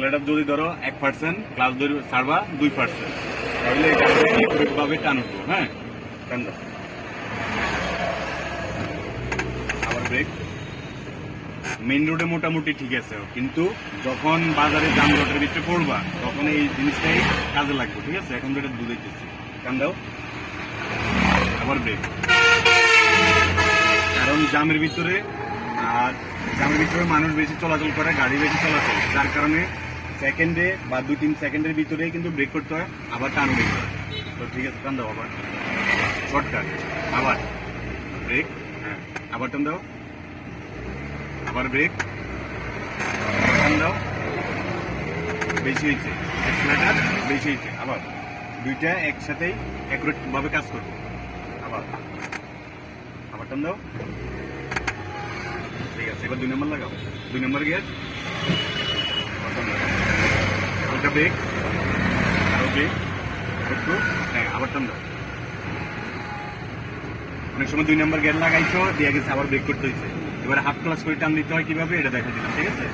Accelerator যদি ধরো এক পার্সেন্ট ক্লাস ধরে ছাড়বা দুই পার্সেন্ট তাহলে এটা একভাবে টান উঠবো হ্যাঁ? টান আবার ব্রেক মেইন রোডে মোটামুটি ঠিক আছে, কিন্তু যখন বাজারে যানজটের ভিতরে পড়বা, তখন এই জিনিসটাই কাজে লাগবে, ঠিক আছে? এখন এটা বুঝাইতেছি কান দাও। আবার ব্রেক কারণ জামের ভিতরে, আর জামের ভিতরে মানুষ বেশি চলাচল করে, গাড়ি বেশি চলাচল, যার কারণে সেকেন্ডে বা দুই তিন সেকেন্ডের ভিতরে কিন্তু ব্রেক করতে হয়, আবার টান ব্রেক তো ঠিক আছে, টান দাও আবার। শর্টকাট আবার ব্রেক হ্যাঁ আবার টান দাও। আবার ব্রেক টান দাও। বেশি হয়েছে অ্যাক্সিলেটার বেশি হয়েছে, আবার। দুইটা একসাথেই অ্যাকুরেট ভাবে কাজ করব। আবার আবার টান দাও। ঠিক আছে, এবার দুই নম্বর লাগাও। দুই নম্বর গিয়ার। ওটা ব্রেক আরও ব্রেক একটু হ্যাঁ আবার অনেক সময় দুই নম্বর গেট লাগাইছো, দিয়ে গেছে আবার ব্রেক করতে হয়েছে এবার হাফ ক্লাস করে টান দিতে হয় কীভাবে, এটা দেখা দিলাম, ঠিক আছে?